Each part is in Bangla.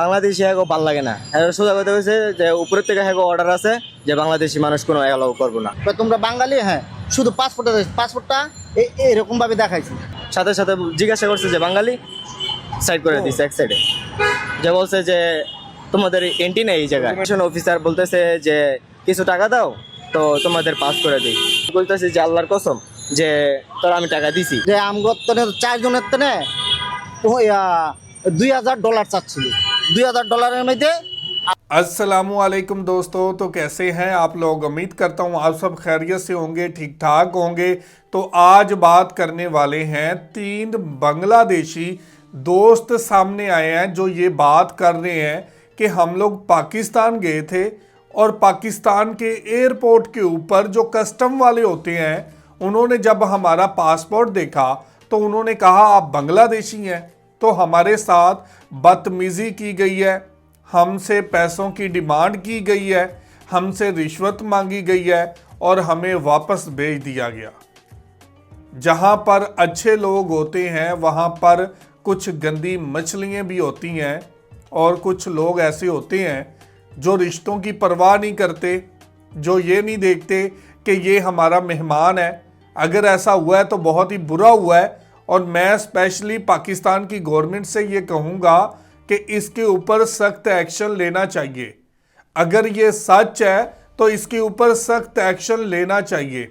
বাংলাদেশি হ্যাগো ভালো লাগে না। আর সোজা কথা হয়েছে যে উপরের থেকে হ্যাগো অর্ডার আছে যে বাংলাদেশি মানুষ কোনো অ্যালাউ করব না। তোমরা বাঙালি? হ্যাঁ শুধু পাসপোর্টটা পাসপোর্টটা এরকম ভাবে দেখাইছি। সাথে সাথে জিজ্ঞাসা করছে যে বাঙালি? সাইড করে দিছে এক সাইডে যে বলছে যে তোমাদের এন্ট্রি নেই এই জায়গায়। অফিসার বলতেছে যে কিছু টাকা দাও তো তোমাদের পাস করে দিই। বলতেছে যে আল্লাহর কসম যে তোর আমি টাকা দিছি। যে আমগত চারজনের তনে ওই দুই হাজার ডলার চাচ্ছিল। দুই হাজার ডলারের মধ্যে असलकुम दोस्तों तो कैसे हैं आप लोग उम्मीद करता हूँ आप सब खैरियत से होंगे ठीक ठाक होंगे तो आज बात करने वाले हैं तीन बांग्लादेशी दोस्त सामने आए हैं जो ये बात कर रहे हैं कि हम लोग पाकिस्तान गए थे और पाकिस्तान के एयरपोर्ट के ऊपर जो कस्टम वाले होते हैं उन्होंने जब हमारा पासपोर्ट देखा तो उन्होंने कहा आप बांग्लादेशी हैं तो हमारे साथ बदतमीज़ी की गई है। हमसे पैसों की डिमांड की गई है। हमसे रिश्वत मांगी गई है और हमें वापस भेज दिया गया। जहाँ पर अच्छे लोग होते हैं, वहाँ पर कुछ गंदी मछलियाँ भी होती हैं और कुछ लोग ऐसे होते हैं जो रिश्तों की परवाह नहीं करते, जो ये नहीं देखते कि ये हमारा मेहमान है। अगर ऐसा हुआ है तो बहुत ही बुरा हुआ है और मैं स्पेशली पाकिस्तान की गवर्नमेंट से ये कहूँगा कि इसके ऊपर सख्त एक्शन लेना चाहिए। अगर ये सच है तो इसके ऊपर सख्त एक्शन लेना चाहिए।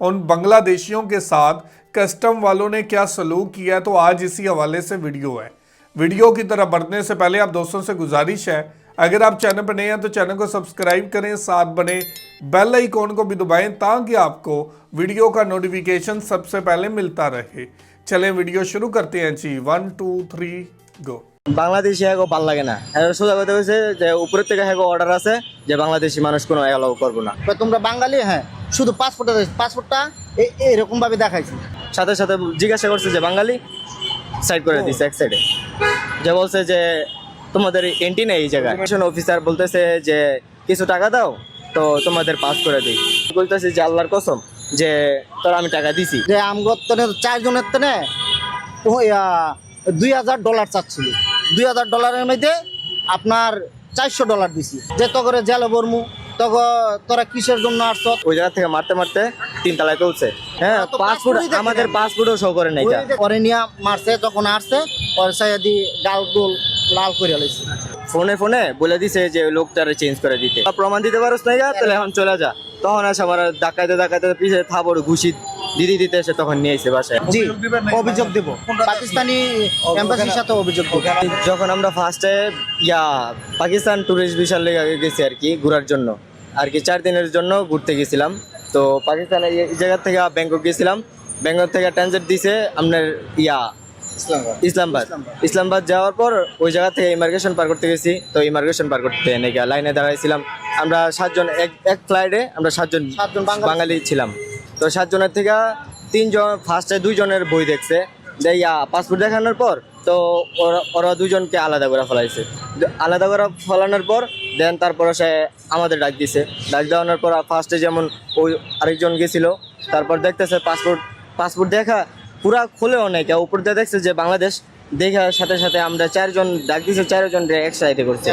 उन बांग्लादेशियों के साथ कस्टम वालों ने क्या सलूक किया तो आज इसी हवाले से वीडियो है। वीडियो की तरफ़ बढ़ने से पहले आप दोस्तों से गुजारिश है, अगर आप चैनल पर नए हैं तो चैनल को सब्सक्राइब करें, साथ बने बेल आइकॉन को भी दबाएँ, ताकि आपको वीडियो का नोटिफिकेशन सबसे पहले मिलता रहे। চলে ভিডিও শুরু করতে আছি one two three go Bangladeshi হ্যাঁ ভালো লাগে না। হ্যাঁ, সোজা কথা হয়েছে যে উপরের থেকে হ্যাঁ অর্ডার আছে যে বাংলাদেশি মানুষ কোনো অ্যালাউ করব না। তোমরা বাঙালি হ্যাঁ শুধু পাসপোর্টটা পাসপোর্টটা এরকমভাবে দেখাইছি। সাথে সাথে জিজ্ঞাসা করছে যে বাঙালি সাইড করে দিছে এক সাইডে যে বলছে যে তোমাদের এন্ট্রি নেই এই জায়গায়। অফিসার বলতেছে যে কিছু টাকা দাও, তো তোমাদের পাস করে দিই। বলতেছে যে আল্লাহর কসম যে তোর আমি টাকা দিছি। যে আমগত তনে চারজনের তনে দুই হাজার ডলার চাচ্ছিল। দুই হাজার ডলারের মধ্যে আপনার চারশো ডলার দিছি। যে তগরে জেলে বর্মু তগ তোরা কিসের জন্য আসছ? ওই জায়গা থেকে মারতে মারতে তিন তলায় তুলছে হ্যাঁ পাসপোর্ট আমাদের। পাসপোর্টও শো করে নাই। পরে নিয়ে মারছে তখন আসছে পরে সাইদি ডাল ডোল লাল করে লাইছে। ফোনে ফোনে বলে দিছে যে লোকটারে চেঞ্জ করে দিতে। প্রমাণ দিতে পারোস না তাহলে এখন চলে যা। তখন আসে আমার ডাকাইতে ডাকাইতে পিছে থাবড় ঘুষি দিদি দিতে এসে তখন নিয়ে এসে বাসায়। জি অভিযোগ দেব। পাকিস্তানি এম্বাসির সাথে অভিযোগ দেব। যখন আমরা ফার্স্টে ইয়া পাকিস্তান ট্যুরিস্ট ভিসার লেগে গেছি আর কি ঘোরার জন্য। আর কি চার দিনের জন্য ঘুরতে গেছিলাম। তো পাকিস্তানে এই এই জায়গা থেকে ব্যাংকক গেছিলাম। ব্যাংকক থেকে ট্রানজিট দিছে আপনার ইয়া ইসলামাবাদ। ইসলামাবাদ। যাওয়ার পর ওই জায়গা থেকে ইমার্গেশন পার করতে গেছি। তো ইমার্গেশন পার করতে নাকি লাইনে দাঁড়াইছিলাম। আমরা সাতজন এক এক ফ্লাইটে আমরা সাতজন সাতজন বাঙালি। ছিলাম। তো সাতজনের থেকে তিনজন ফার্স্টে দুইজনের বই দেখছে। যে ইয়া পাসপোর্ট দেখানোর পর তো ওরা ওরা দুজনকে আলাদা করে ফেলাইছে। আলাদা করে ফেলানোর পর দেন তারপর সে আমাদের ডাক দিছে। ডাক দেওয়ানোর পর ফার্স্টে যেমন ওই আরেকজন গেছিল তারপর দেখতেছে পাসপোর্ট পাসপোর্ট দেখা পুরা খুলে অনেক উপর দিয়ে দেখছে যে বাংলাদেশ দেখার সাথে সাথে আমরা চারজন ডাক দিছে চারজন এক সাইডে করছে।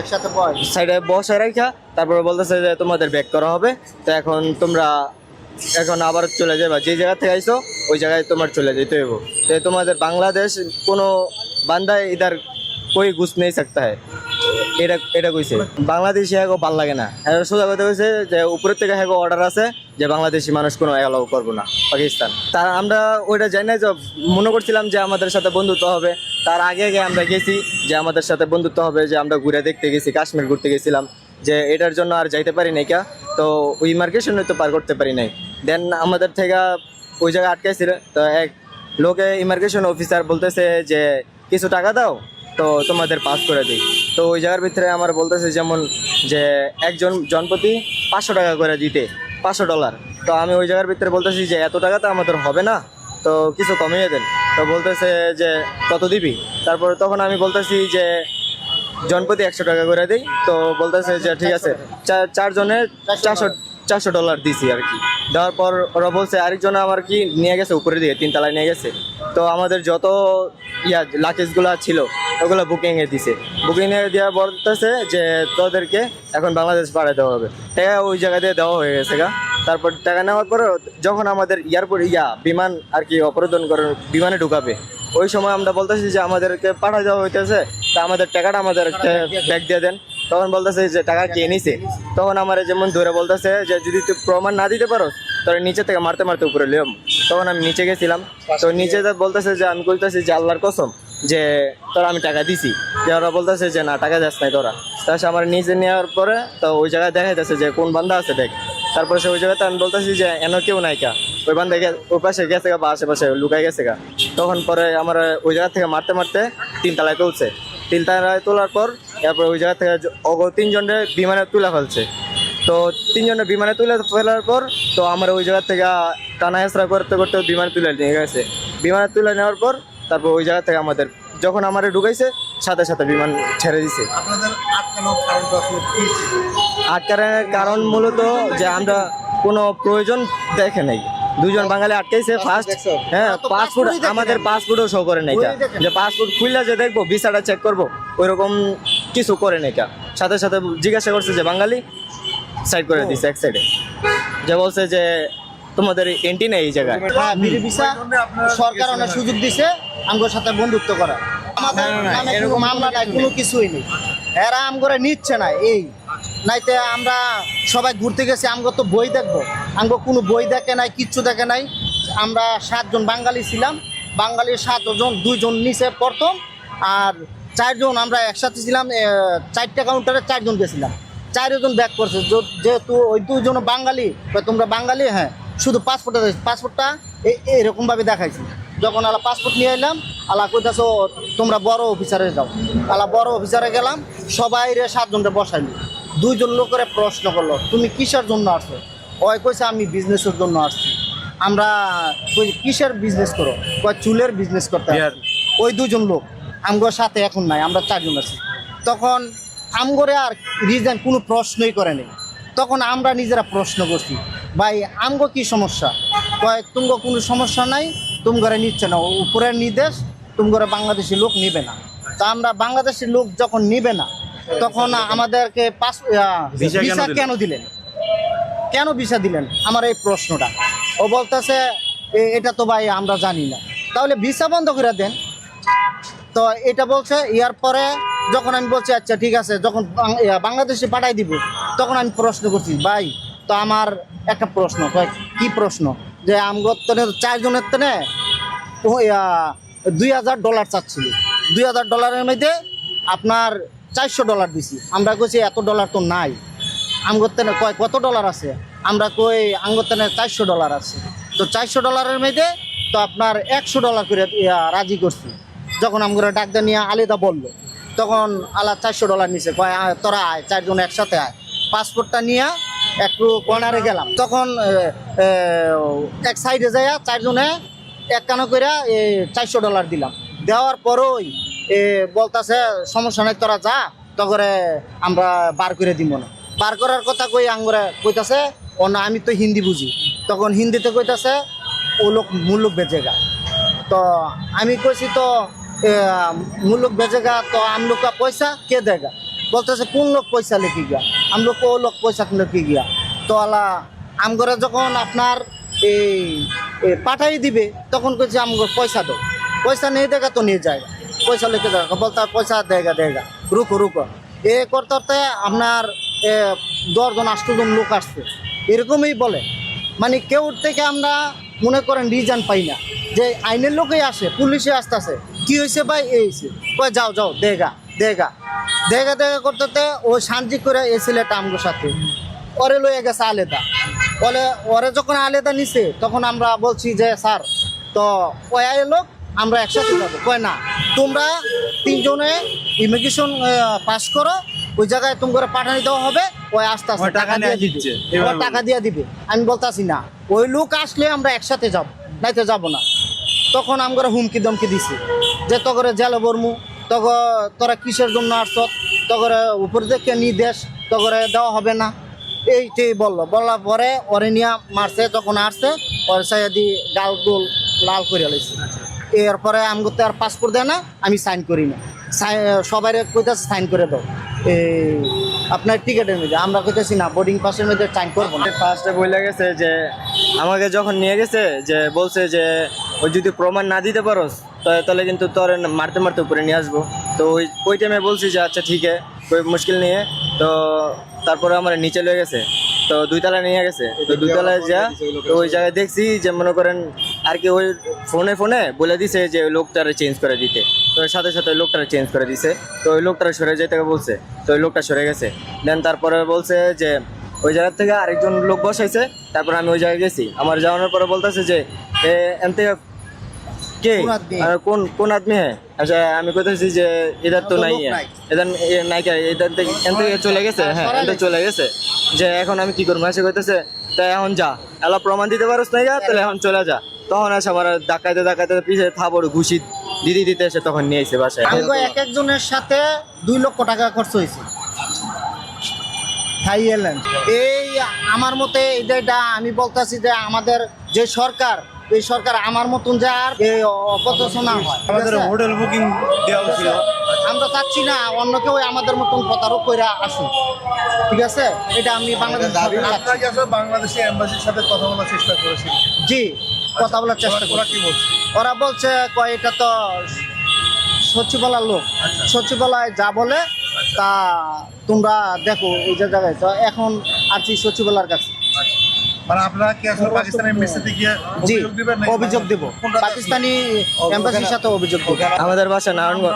সাইডে বসে রাখা তারপরে বলতেছে যে তোমাদের ব্যাক করা হবে। তো এখন তোমরা এখন আবার চলে যাবে যে জায়গা থেকে আইসো ওই জায়গায় তোমার চলে যেতে হইব। তো তোমাদের বাংলাদেশ কোনো বান্দায় ইধার কই ঘুষ নেই থাকতে হয় এটা এটা কইছে বাংলাদেশি হ্যাঁ ভালো লাগে না সোজা কথা কইছে যে উপরের থেকে হ্যাঁ অর্ডার আছে যে বাংলাদেশি মানুষ কোনো অ্যালাউ করব না পাকিস্তান তার আমরা ওইটা জানি না যে মনে করছিলাম যে আমাদের সাথে বন্ধুত্ব হবে, তার আগে আগে আমরা গেছি যে আমাদের সাথে বন্ধুত্ব হবে, যে আমরা ঘুরে দেখতে গেছি, কাশ্মীর ঘুরতে গেছিলাম, যে এটার জন্য আর যাইতে পারি নাই কা তো ওই মার্কেশনে তো পার করতে পারি নাই। দেন আমাদের থেকে ওই জায়গায় আটকাইছিল, তো এক লোকে ইমার্কেশন অফিসার বলতেছে যে, কিছু টাকা দাও? তো তোমাদের পাস করে দিই। তো ওই জায়গার ভিতরে আমার বলতেছে যেমন যে একজন জনপতি পাঁচশো টাকা করে দিতে, পাঁচশো ডলার তো আমি ওই জায়গার ভিতরে বলতেছি যে এত টাকা তো আমাদের হবে না, তো কিছু কমিয়ে দেন। তো বলতেছে যে কত দিবি? তারপর তখন আমি বলতেছি যে জনপতি একশো টাকা করে দিই। তো বলতেছে যে ঠিক আছে চার চারজনের চারশো চারশো ডলার দিছি আর কি। দেওয়ার পর ওরা বলছে, আরেকজন আমার কি নিয়ে গেছে, উপরে দিয়ে তিনতলায় নিয়ে গেছে। তো আমাদের যত ইয়া লাকেজগুলো ছিল, ওগুলো বুকিংয়ে দিছে। বুকিংয়ে দেওয়া বলতেছে যে, তোদেরকে এখন বাংলাদেশ পাঠিয়ে দেওয়া হবে। টাকা ওই জায়গা দিয়ে দেওয়া হয়ে গেছে গা। তারপর টাকা নেওয়ার পরে যখন আমাদের এয়ারপোর্ট ইয়া, বিমান আর কি অপরোধন করে বিমানে ঢুকাবে, ওই সময় আমরা বলতেছি যে, আমাদেরকে পাঠিয়ে দেওয়া হইতেছে। তা আমাদের টাকাটা আমাদের ব্যাগ দিয়ে দেন। তখন বলতেছে যে টাকা কে নিছে? তখন আমার যেমন ধরে বলতেছে যে যদি তুই প্রমাণ না দিতে পারো তাহলে নিচে থেকে মারতে মারতে উপরে লিয়ম তখন আমি নিচে গেছিলাম। তো নিচে বলতেছে যে আমি বলতেছি যে আল্লাহর কসম যে তোরা আমি টাকা দিছি। যে ওরা বলতেছে যে না, টাকা যাস নাই তোরা। তার আমার নিচে নেওয়ার পরে তো ওই জায়গায় দেখা যাচ্ছে যে কোন বান্ধা আছে দেখ। তারপরে সে ওই জায়গাতে আমি বলতেছি যে এন কেউ নাই কা। ওই বান্ধা ওই পাশে গেছে গা বা আশেপাশে লুকাই গেছে গা। তখন পরে আমার ওই জায়গা থেকে মারতে মারতে তিনতলায় তুলছে। তিনতলায় তোলার পর এরপর ওই জায়গা থেকে অগ তিনজনে বিমানে তুলে ফেলছে। তো তিনজনের বিমানে তুলে ফেলার পর তো আমার ওই জায়গা থেকে টানা হেসরা করতে করতে বিমানে তুলে নিয়ে গেছে। বিমানে তুলে নেওয়ার পর তারপর ওই জায়গা থেকে আমাদের যখন আমার ঢুকাইছে সাথে সাথে বিমান ছেড়ে দিছে। আটকানোর কারণ মূলত যে আমরা কোনো প্রয়োজন দেখে নাই। দুজন বাঙালি আটকাইছে ফার্স্ট হ্যাঁ তো পাসপোর্ট আমাদের। পাসপোর্টও শো করে নাই যে। পাসপোর্ট খুললে যে দেখব ভিসাটা চেক করব ওইরকম কিছু করে নাই কা। সাথে সাথে জিজ্ঞাসা করছে যে বাঙালি? সাইড করে দিছে এক সাইডে যে বলছে যে তোমাদের এন্টি নেই এই জায়গায়। হ্যাঁ আপনারা সরকার অনেক সুযোগ দিছে আমগোর সাথে বন্ধুত্ব করা। আমাদের এরকম মামলা নাই কোনো কিছুই নেই। এরা আমগরে নিচ্ছে না এই। নাইতে আমরা সবাই ঘুরতে গেছি আমগো তো বই দেখব। আমগো কোনো বই দেখে নাই কিচ্ছু দেখে নাই। আমরা সাতজন বাঙালি ছিলাম। বাঙালির সাতজন দুইজন নিচে প্রথম আর চারজন আমরা একসাথে ছিলাম চারটা কাউন্টারে চারজন গেছিলাম। চারজন ব্যাক করছে। যেহেতু ওই দুজন বাঙালি তোমরা বাঙালি হ্যাঁ শুধু পাসপোর্টটা পাসপোর্টটা এরকমভাবে দেখাইছি। যখন আলা পাসপোর্ট নিয়ে এলাম আলা কইতাছো তোমরা বড় অফিসারে যাও। আলা বড় অফিসারে গেলাম সবাই রে সাতজনটা বসাইলি। দুইজন লোকের প্রশ্ন করল তুমি কিসের জন্য আসছো? ওই কইছে আমি বিজনেসের জন্য আসছি। আমরা কিসের বিজনেস করো? কয় চুলের বিজনেস করতে। ওই দুজন লোক। আমগোর সাথে এখন নাই আমরা চারজন আছি। তখন আমগরে আর রিজন কোনো প্রশ্নই করে নেই। তখন আমরা নিজেরা প্রশ্ন করছি ভাই আমগো কি সমস্যা? কয় তুমগো কোনো সমস্যা নাই তুম ঘরে নিচ্ছে না উপরের নির্দেশ তুম ঘরে বাংলাদেশি লোক নিবে না। তা আমরা বাংলাদেশি লোক যখন নিবে না তখন আমাদেরকে পাস ভিসা কেন দিলেন? কেন ভিসা দিলেন? আমার এই প্রশ্নটা। ও বলতেছে "এ- এটা তো ভাই আমরা জানি না। তাহলে ভিসা বন্ধ করে দেন। তো এটা বলছে, ইয়ার পরে যখন আমি বলছি আচ্ছা ঠিক আছে। যখন বাংলাদেশে পাঠাই দিব, তখন আমি প্রশ্ন করছি, ভাই, তো আমার একটা প্রশ্ন কি প্রশ্ন? যে আমগর তনে চারজনের তনে দুই হাজার ডলার চাচ্ছিল। দুই হাজার ডলারের মধ্যে আপনার চারশো ডলার দিছি। আমরা কইছি, এত ডলার তো নাই। আমগত্তানে কয়, কত ডলার আছে? আমরা কই আঙ্গত্তানে চারশো ডলার আছে। তো চারশো ডলারের মধ্যে তো আপনার একশো ডলার করে রাজি করছি। যখন আমরা ডাক্তার নিয়ে আলিদা বলল, তখন আলা চারশো ডলার নিছে। তোরা আয়, চারজন একসাথে আয়। পাসপোর্টটা নিয়ে একটু কর্নারে গেলাম। তখন এক সাইডে যাইয়া চারজনে এক কানো করে চারশো ডলার দিলাম। দেওয়ার পরই বলতাছে, সমস্যা নাই, তোরা যা তখন আমরা বার করে দিব না। বার করার কথা কই আঙ্গুরে কইতাছে, ও না, আমি তো হিন্দি বুঝি। তখন হিন্দিতে কইতাছে, ও লোক মুল্লুক বেচেগা তো আমি কইছি, তো এ, মুল্লুক বেচেগা তো আম লোক का পয়সা কে দেগা? বলতেছে কোন লোক পয়সা লেখি গিয়া? লোক ও লোক পয়সা লেখি গিয়া। তো আলা আমগরে যখন আপনার এই পাঠাই দিবে তখন কইছে আমগর পয়সা দাও পয়সা নেই দেখা তো নিয়ে যায়। পয়সা লিখে দেখা বলতে পয়সা দেগা দেগা। রুকো রুকো। এ করতে আপনার দশজন আষ্টজন লোক আসছে। এরকমই বলে। মানে কেউ থেকে আমরা মনে করেন রিজান পাই না। যে আইনের লোকই আসে পুলিশে আসতেছে। কি হয়েছে ভাই? এই হয়েছে কয়, যাও যাও, দেগা দেগা। দেখা দেখা করতে ও শান্তি করে এসেলে আমগোর সাথে। ওরে লয়ে গেছে আলেদা। বলে, ওরে যখন আলেদা নিছে, তখন আমরা বলছি যে, স্যার, তো ওই লোক, আমরা একসাথে যাব। কয়, না, তোমরা তিনজনে ইমিগ্রেশন পাস করো ওই জায়গায় তোমাকে পাঠানি দেওয়া হবে ওই আস্তে আস্তে টাকা দিয়ে দিচ্ছে, এভাবে টাকা দিয়ে দিবে। আমি বলতাছি না ওই লোক আসলে আমরা একসাথে যাব নাইতে যাব না। তখন আমরা হুমকি দমকি দিছি যে তগরে জেলে বরমু তগ তোরা কিসের জন্য আসছ? তগরে উপর থেকে নির্দেশ তগরে দেওয়া হবে না। এইটাই বলল। বলার পরে ওরে নিয়ে মারছে যখন আসছে ওর সাইদি গাল গোল লাল করে লাইছে। এরপরে আমাকে তো আর পাসপোর্ট দেয় না আমি সাইন করি না। সবাই কইতেছে সাইন করে দাও। এই আপনার টিকিটের মধ্যে আমরা কইতেছি না বোর্ডিং পাসের মধ্যে সাইন করব না। ফার্স্টে বলে গেছে যে আমাকে যখন নিয়ে গেছে যে বলছে যে ওই যদি প্রমাণ না দিতে পারোস তো- তাহলে কিন্তু তোর মারতে মারতে উপরে নিয়ে আসব। তো ওই ওই টাইমে বলছি যে আচ্ছা ঠিক আছে কোই মুশকিল নিয়ে। তো তারপরে আমার নিচে লয়ে গেছে। তো দুই তলায় নিয়ে গেছে। তো দুই তলায় যা তো ওই জায়গায় দেখছি যে মনে করেন আর কি ওই ফোনে ফোনে বলে দিছে যে ওই লোকটারে চেঞ্জ করে দিতে। তো সাথে সাথে ওই লোকটারে চেঞ্জ করে দিছে। তো ওই লোকটারে সরে যেতে বলছে। তো ওই লোকটা সরে গেছে। দেন তারপরে বলছে যে ওই জায়গা থেকে আরেকজন লোক বসাইছে। তারপর আমি ওই জায়গায় গেছি। আমার যাওয়ানোর পরে বলতেছে যে এ এন থেকে কে? কোন? কোন আদমি হ্যাঁ আচ্ছা আমি কইতেছি যে এদের তো তো নাই। এদের নাই। কে? এদের থেকে চলে গেছে? হ্যাঁ থেকে চলে গেছে। যে এখন আমি কি করব? এসে কইতেছে তাই এখন যা। এলা প্রমাণ দিতে পারোস না তাহলে এখন চলে যা। তখন আসে আমার ডাকাইতে ডাকাইতে পিছে থাবড় ঘুষি দিদি দিতে এসে তখন নিয়ে এসে বাসায়। এক একজনের সাথে দুই লক্ষ টাকা খরচ হয়েছে। এয়ারলাইন্স এই আমার মতে এটা আমি বলতেছি যে আমাদের যে সরকার এই সরকার আমার মতন যে আর এই অপচনা হয়। আমাদের হোটেল বুকিং দেওয়া ছিল আমরা চাচ্ছি না অন্য কেউ আমাদের মতন প্রতারক করে আসুক। ঠিক আছে? এটা আমি বাংলাদেশ বাংলাদেশে এম্বাসির সাথে কথা বলার চেষ্টা করেছি? জি। কথা বলার চেষ্টা ওরা করি কি বলছে? ওরা বলছে কয় এটা তো সচিবালয়ের লোক। আচ্ছা। সচিবালয় যা বলে তা তোমরা দেখো এই যে জায়গায়। তো এখন আসছি সচিবালয়ের কাছে। মানে আপনারা কি আসলে পাকিস্তান এম্বাসিতে গিয়ে অভিযোগ দিবেন অভিযোগ দেব। পাকিস্তানি এম্বাসির সাথে অভিযোগ দেব। আমাদের বাসা নারায়ণগঞ্জ।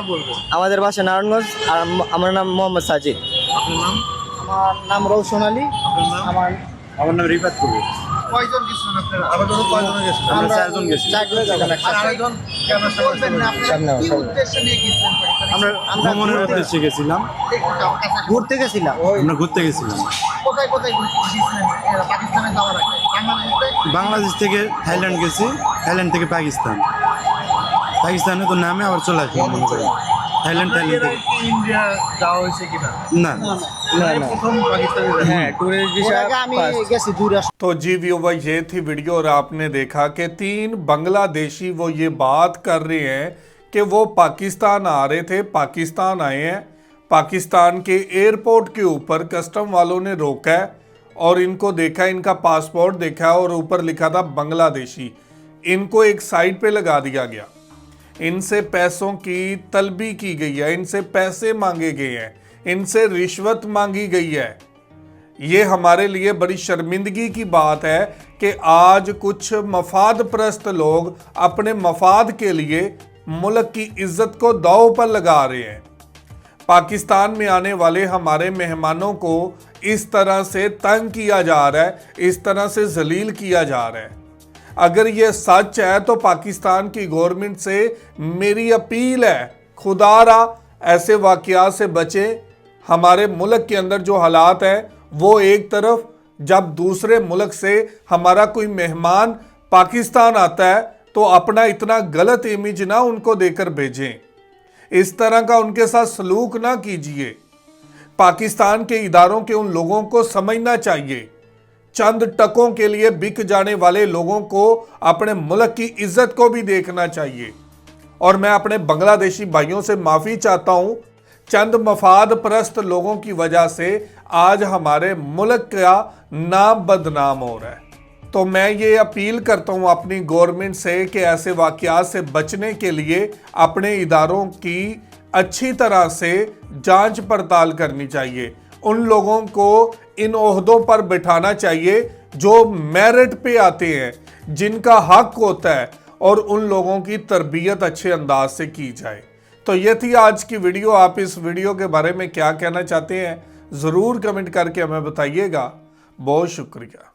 আমাদের বাসা নারায়ণগঞ্জ আর আমার নাম মোহাম্মদ সাজিদ। আপনার নাম? আমার নাম রৌশন আলী। আমার আমার নাম রিফাত কবির। কয়জন গেছিলেন আপনারা? আবার ধরো কয়জন গেছিলেন আমরা আমরা চারজন গেছি। চারজন আর। আরেকজন কেন সামনে কি উদ্দেশ্যে নিয়ে গেছিলেন আমরা আমরা ভ্রমণের ঘুরতে- উদ্দেশ্যে গেছিলাম। ঘুরতে গেছিলাম। আমরা ঘুরতে গেছিলাম। কোথায় কোথায় গেছিলেন? পাকিস্তানে যাওয়ার আগে। বাংলাদেশ? থেকে থাইল্যান্ড গেছি। থাইল্যান্ড থেকে পাকিস্তান। পাকিস্তানে তো নামে আবার চলে আসলাম মনে থাইল্যান্ড থাইল্যান্ড থেকে। ইন্ডিয়া যাওয়া হয়েছে কিনা? না। हम्म। तो जी व्यूवर ये थी वीडियो और आपने देखा कि तीन बांग्लादेशी वो ये बात कर रहे हैं कि वो पाकिस्तान आ रहे थे पाकिस्तान आए हैं। पाकिस्तान के एयरपोर्ट के ऊपर कस्टम वालों ने रोका है और इनको देखा इनका पासपोर्ट देखा और ऊपर लिखा था बांग्लादेशी। इनको एक साइड पे लगा दिया गया। इनसे पैसों की तलबी की गई है इनसे पैसे मांगे गए हैं। इनसे रिश्वत मांगी गई है। ये हमारे लिए बड़ी शर्मिंदगी की बात है कि आज कुछ मफाद प्रस्त लोग अपने मफाद के लिए मुल्क की इज़्ज़त को दाव पर लगा रहे हैं। पाकिस्तान में आने वाले हमारे मेहमानों को इस तरह से तंग किया जा रहा है, इस तरह से जलील किया जा रहा है। अगर ये सच है तो पाकिस्तान की गवर्नमेंट से मेरी अपील है खुदा खुदारा ऐसे वाकयात से बचें हमारे मुल्क के अंदर जो हालात हैं, वो एक तरफ़ जब दूसरे मुल्क से हमारा कोई मेहमान पाकिस्तान आता है तो अपना इतना गलत इमेज ना उनको देकर भेजें। इस तरह का उनके साथ सलूक ना कीजिए। पाकिस्तान के इदारों के उन लोगों को समझना चाहिए। चंद टकों के लिए बिक जाने वाले लोगों को अपने मुल्क की इज़्ज़त को भी देखना चाहिए। और मैं अपने बांग्लादेशी भाइयों से माफ़ी चाहता हूँ चंद मफाद परस्त लोगों की वजह से आज हमारे मुल्क का नाम बदनाम हो रहा है। तो मैं ये अपील करता हूँ अपनी गवर्नमेंट से कि ऐसे वाकयात से बचने के लिए अपने इदारों की अच्छी तरह से जाँच पड़ताल करनी चाहिए। उन लोगों को इन ओहदों पर बिठाना चाहिए जो मेरिट पे आते हैं, जिनका हक होता है और उन लोगों की तरबियत अच्छे अंदाज से की जाए। तो ये थी आज की वीडियो। आप इस वीडियो के बारे में क्या कहना चाहते हैं, ज़रूर कमेंट करके हमें बताइएगा। बहुत शुक्रिया।